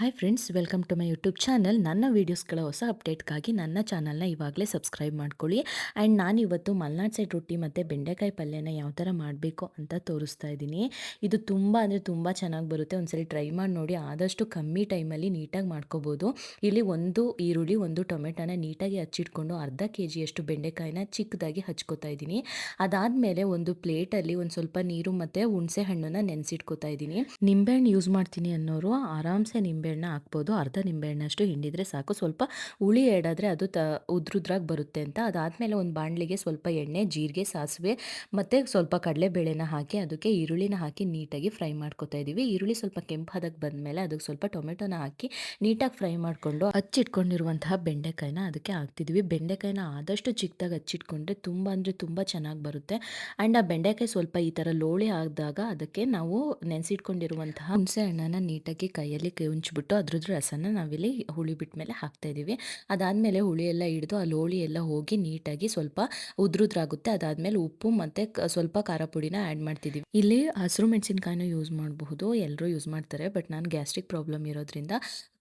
Hi friends welcome to my YouTube channel ನನ್ನ ವೀಡಿಯೋಸ್ಗಳ ಹೊಸ ಅಪ್ಡೇಟ್ಗಾಗಿ ನನ್ನ ಚಾನಲ್ನ ಇವಾಗಲೇ ಸಬ್ಸ್ಕ್ರೈಬ್ ಮಾಡ್ಕೊಳ್ಳಿ. ಆ್ಯಂಡ್ ನಾನಿವತ್ತು ಮಲ್ನಾಡ್ ಸೈಡ್ ರೊಟ್ಟಿ ಮತ್ತು ಬೆಂಡೆಕಾಯಿ ಪಲ್ಯನ ಯಾವ ಥರ ಮಾಡಬೇಕು ಅಂತ ತೋರಿಸ್ತಾ ಇದ್ದೀನಿ. ಇದು ತುಂಬ ಅಂದರೆ ತುಂಬ ಚೆನ್ನಾಗಿ ಬರುತ್ತೆ. ಒಂದ್ಸರಿ ಟ್ರೈ ಮಾಡಿ ನೋಡಿ. ಆದಷ್ಟು ಕಮ್ಮಿ ಟೈಮಲ್ಲಿ ನೀಟಾಗಿ ಮಾಡ್ಕೋಬೋದು. ಇಲ್ಲಿ ಒಂದು ಈರುಳ್ಳಿ, ಒಂದು ಟೊಮೆಟೊನ ನೀಟಾಗಿ ಹಚ್ಚಿಟ್ಕೊಂಡು ಅರ್ಧ ಕೆ ಜಿಯಷ್ಟು ಬೆಂಡೆಕಾಯಿನ ಚಿಕ್ಕದಾಗಿ ಹಚ್ಕೋತಾ ಇದ್ದೀನಿ. ಅದಾದಮೇಲೆ ಒಂದು ಪ್ಲೇಟಲ್ಲಿ ಒಂದು ಸ್ವಲ್ಪ ನೀರು ಮತ್ತು ಹುಣಸೆ ಹಣ್ಣನ್ನು ನೆನೆಸಿಟ್ಕೋತಾ ಇದ್ದೀನಿ. ನಿಂಬೆಹಣ್ಣು ಯೂಸ್ ಮಾಡ್ತೀನಿ ಅನ್ನೋರು ಆರಾಮ್ಸೆ ನಿಂಬೆಹಣ್ಣು ಹಾಕ್ಬೋದು. ಅರ್ಧ ನಿಂಬೆಹಣ್ಣಷ್ಟು ಹಿಂಡಿದ್ರೆ ಸಾಕು. ಸ್ವಲ್ಪ ಹುಳಿ ಎಡಾದರೆ ಅದು ತ, ಉದ್ರುದ್ರಾಗಿ ಬರುತ್ತೆ ಅಂತ. ಅದಾದಮೇಲೆ ಒಂದು ಬಾಣಲಿಗೆ ಸ್ವಲ್ಪ ಎಣ್ಣೆ, ಜೀರಿಗೆ, ಸಾಸಿವೆ ಮತ್ತು ಸ್ವಲ್ಪ ಕಡಲೆಬೇಳೆನ ಹಾಕಿ ಅದಕ್ಕೆ ಈರುಳ್ಳಿನ ಹಾಕಿ ನೀಟಾಗಿ ಫ್ರೈ ಮಾಡ್ಕೊತಾ ಇದ್ದೀವಿ ಈರುಳ್ಳಿ ಸ್ವಲ್ಪ ಕೆಂಪು ಹದಕ್ಕೆ ಬಂದಮೇಲೆ ಅದಕ್ಕೆ ಸ್ವಲ್ಪ ಟೊಮೆಟೊನ ಹಾಕಿ ನೀಟಾಗಿ ಫ್ರೈ ಮಾಡಿಕೊಂಡು ಹಚ್ಚಿಟ್ಕೊಂಡಿರುವಂತಹ ಬೆಂಡೆಕಾಯಿನ ಅದಕ್ಕೆ ಹಾಕ್ತಿದ್ವಿ. ಬೆಂಡೆಕಾಯಿನ ಆದಷ್ಟು ಚಿಕ್ಕದಾಗಿ ಹಚ್ಚಿಟ್ಕೊಂಡ್ರೆ ತುಂಬ ಅಂದರೆ ತುಂಬ ಚೆನ್ನಾಗಿ ಬರುತ್ತೆ. ಆ್ಯಂಡ್ ಆ ಬೆಂಡೆಕಾಯಿ ಸ್ವಲ್ಪ ಈ ಥರ ಲೋಳೆ ಆದಾಗ ಅದಕ್ಕೆ ನಾವು ನೆನೆಸಿಟ್ಕೊಂಡಿರುವಂತಹ ಹುಣಸೆ ಹಣ್ಣನ್ನು ನೀಟಾಗಿ ಕೈಯಲ್ಲಿ ಉಂಚ್ಬಿಟ್ಟು ಅದ್ರದ್ದು ರಸನ ನಾವಿಲ್ಲಿ ಹುಳಿ ಬಿಟ್ಟ ಮೇಲೆ ಹಾಕ್ತಾ ಇದ್ದೀವಿ ಅದಾದಮೇಲೆ ಹುಳಿ ಎಲ್ಲ ಹಿಡಿದು ಆ ಲೋಳಿ ಎಲ್ಲ ಹೋಗಿ ನೀಟಾಗಿ ಸ್ವಲ್ಪ ಉದ್ರುದ್ರಾಗುತ್ತೆ. ಅದಾದಮೇಲೆ ಉಪ್ಪು ಮತ್ತು ಸ್ವಲ್ಪ ಖಾರ ಪುಡಿನ ಆ್ಯಡ್ ಮಾಡ್ತಿದ್ದೀವಿ. ಇಲ್ಲಿ ಹಸಿರು ಮೆಣಸಿನ್ಕಾಯಿನ ಯೂಸ್ ಮಾಡಬಹುದು. ಎಲ್ಲರೂ ಯೂಸ್ ಮಾಡ್ತಾರೆ. ಬಟ್ ನಾನು ಗ್ಯಾಸ್ಟ್ರಿಕ್ ಪ್ರಾಬ್ಲಮ್ ಇರೋದ್ರಿಂದ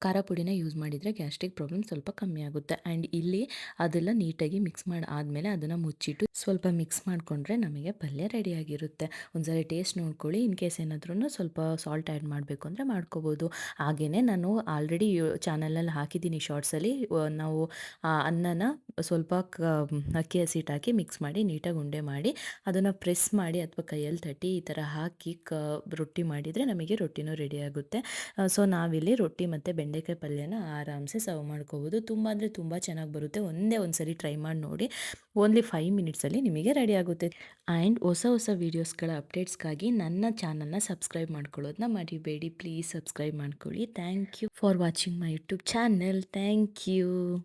ಖಾರ ಪುಡಿನ ಯೂಸ್ ಮಾಡಿದರೆ ಗ್ಯಾಸ್ಟ್ರಿಕ್ ಪ್ರಾಬ್ಲಮ್ ಸ್ವಲ್ಪ ಕಮ್ಮಿ ಆಗುತ್ತೆ. ಆ್ಯಂಡ್ ಇಲ್ಲಿ ಅದೆಲ್ಲ ನೀಟಾಗಿ ಮಿಕ್ಸ್ ಮಾಡಿ ಆದಮೇಲೆ ಅದನ್ನು ಮುಚ್ಚಿಟ್ಟು ಸ್ವಲ್ಪ ಮಿಕ್ಸ್ ಮಾಡಿಕೊಂಡ್ರೆ ನಮಗೆ ಪಲ್ಯ ರೆಡಿಯಾಗಿರುತ್ತೆ. ಒಂದ್ಸರಿ ಟೇಸ್ಟ್ ನೋಡ್ಕೊಳ್ಳಿ. ಇನ್ ಕೇಸ್ ಏನಾದ್ರೂ ಸ್ವಲ್ಪ ಸಾಲ್ಟ್ ಆ್ಯಡ್ ಮಾಡಬೇಕು ಅಂದರೆ ಮಾಡ್ಕೋಬೋದು. ಹಾಗೆಯೇ ನಾನು ಆಲ್ರೆಡಿ ಚಾನಲಲ್ಲಿ ಹಾಕಿದ್ದೀನಿ ಶಾರ್ಟ್ಸಲ್ಲಿ. ನಾವು ಅನ್ನನ ಸ್ವಲ್ಪ ಅಕ್ಕಿ ಹಸಿಟ್ಟು ಹಾಕಿ ಮಿಕ್ಸ್ ಮಾಡಿ ನೀಟಾಗಿ ಉಂಡೆ ಮಾಡಿ ಅದನ್ನು ಪ್ರೆಸ್ ಮಾಡಿ ಅಥವಾ ಕೈಯಲ್ಲಿ ತಟ್ಟಿ ಈ ಥರ ಹಾಕಿ ಕ, ರೊಟ್ಟಿ ಮಾಡಿದರೆ ನಮಗೆ ರೊಟ್ಟಿನೂ ರೆಡಿ ಆಗುತ್ತೆ. ಸೊ, ನಾವಿಲ್ಲಿ ರೊಟ್ಟಿ ಮತ್ತು ಬೆಂಡೆಕಾಯಿ ಪಲ್ಯನ ಆರಾಮ್ಸೆ ಸರ್ವ್ ಮಾಡ್ಕೋಬೋದು. ತುಂಬ ಅಂದರೆ ತುಂಬ ಚೆನ್ನಾಗಿ ಬರುತ್ತೆ. ಒಂದೇ ಒಂದು ಸರಿ ಟ್ರೈ ಮಾಡಿ ನೋಡಿ. ಓನ್ಲಿ ಫೈವ್ ಮಿನಿಟ್ಸಲ್ಲಿ ನಿಮಗೆ ರೆಡಿ ಆಗುತ್ತೆ. ಆ್ಯಂಡ್ ಹೊಸ ಹೊಸ ವೀಡಿಯೋಸ್ಗಳ ಅಪ್ಡೇಟ್ಸ್ಗಾಗಿ ನನ್ನ ಚಾನಲ್ನ ಸಬ್ಸ್ಕ್ರೈಬ್ ಮಾಡ್ಕೊಳ್ಳೋದನ್ನ ಮರಿಬೇಡಿ. ಪ್ಲೀಸ್ ಸಬ್ಸ್ಕ್ರೈಬ್ ಮಾಡ್ಕೊಳ್ಳಿ. Thank Thank you for watching my YouTube channel. Thank you.